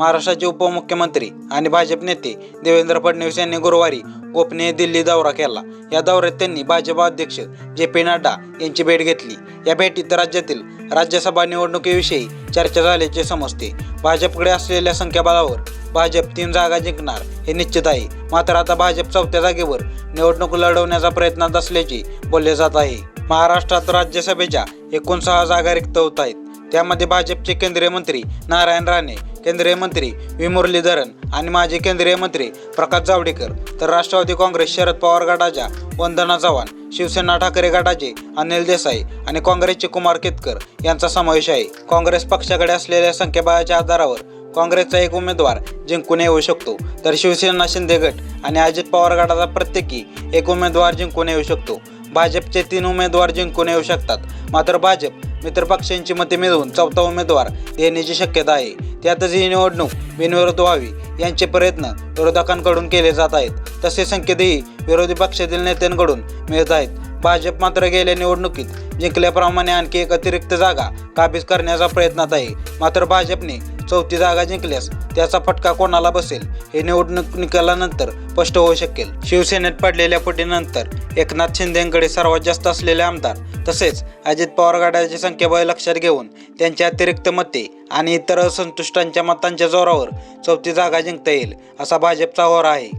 महाराष्ट्राचे उपमुख्यमंत्री आणि भाजप नेते देवेंद्र फडणवीस यांनी गुरुवारी गोपनीय दिल्ली दौरा केला. या दौऱ्यात त्यांनी भाजप अध्यक्ष जे पी नड्डा यांची भेट घेतली. या भेटीत राज्यातील राज्यसभा निवडणुकीविषयी चर्चा झाल्याचे समजते. भाजपकडे असलेल्या संख्याबळावर भाजप तीन जागा जिंकणार हे निश्चित आहे. मात्र आता भाजप चौथ्या जागेवर निवडणूक लढवण्याचा प्रयत्नात असल्याचे बोलले जात आहे. महाराष्ट्रात राज्यसभेच्या एकूण सहा जागा रिक्त होत आहेत. त्यामध्ये भाजपचे केंद्रीय मंत्री नारायण राणे केंद्रीय मंत्री व्ही मुरलीधरन आणि माजी केंद्रीय मंत्री प्रकाश जावडेकर तर राष्ट्रवादी काँग्रेस शरद पवार गटाच्या वंदना चव्हाण शिवसेना ठाकरे गटाचे अनिल देसाई आणि काँग्रेसचे कुमार केतकर यांचा समावेश आहे. काँग्रेस पक्षाकडे असलेल्या संख्याबळाच्या आधारावर काँग्रेसचा एक उमेदवार जिंकून येऊ शकतो तर शिवसेना शिंदे गट आणि अजित पवार गटाचा प्रत्येकी एक उमेदवार जिंकून येऊ शकतो. भाजपचे तीन उमेदवार जिंकून येऊ शकतात मात्र भाजप मित्रपक्षांची मते मिळवून चौथा उमेदवार देण्याची शक्यता आहे. त्यातच ही निवडणूक बिनविरोध व्हावी यांचे प्रयत्न विरोधकांकडून केले जात आहेत. तसे संकेतही विरोधी पक्षातील नेत्यांकडून मिळत आहेत. भाजप मात्र गेल्या निवडणुकीत जिंकल्याप्रमाणे आणखी एक अतिरिक्त जागा काबीज करण्याचा प्रयत्नात आहे. मात्र भाजपने चौथी जागा जिंकल्यास त्याचा फटका कोणाला बसेल? हे निवडणूक निकालानंतर स्पष्ट होऊ शकेल. शिवसेनेत पडलेल्या फुटीनंतर एकनाथ शिंदेकडे सर्वात जास्त असलेले आमदार तसेच अजित पवार गटाची संख्याबळ लक्षात घेऊन त्यांच्या अतिरिक्त मते आणि इतर असंतुष्टांच्या मतांच्या जोरावर चौथी जागा जिंकता येईल असा भाजपचा होरा आहे.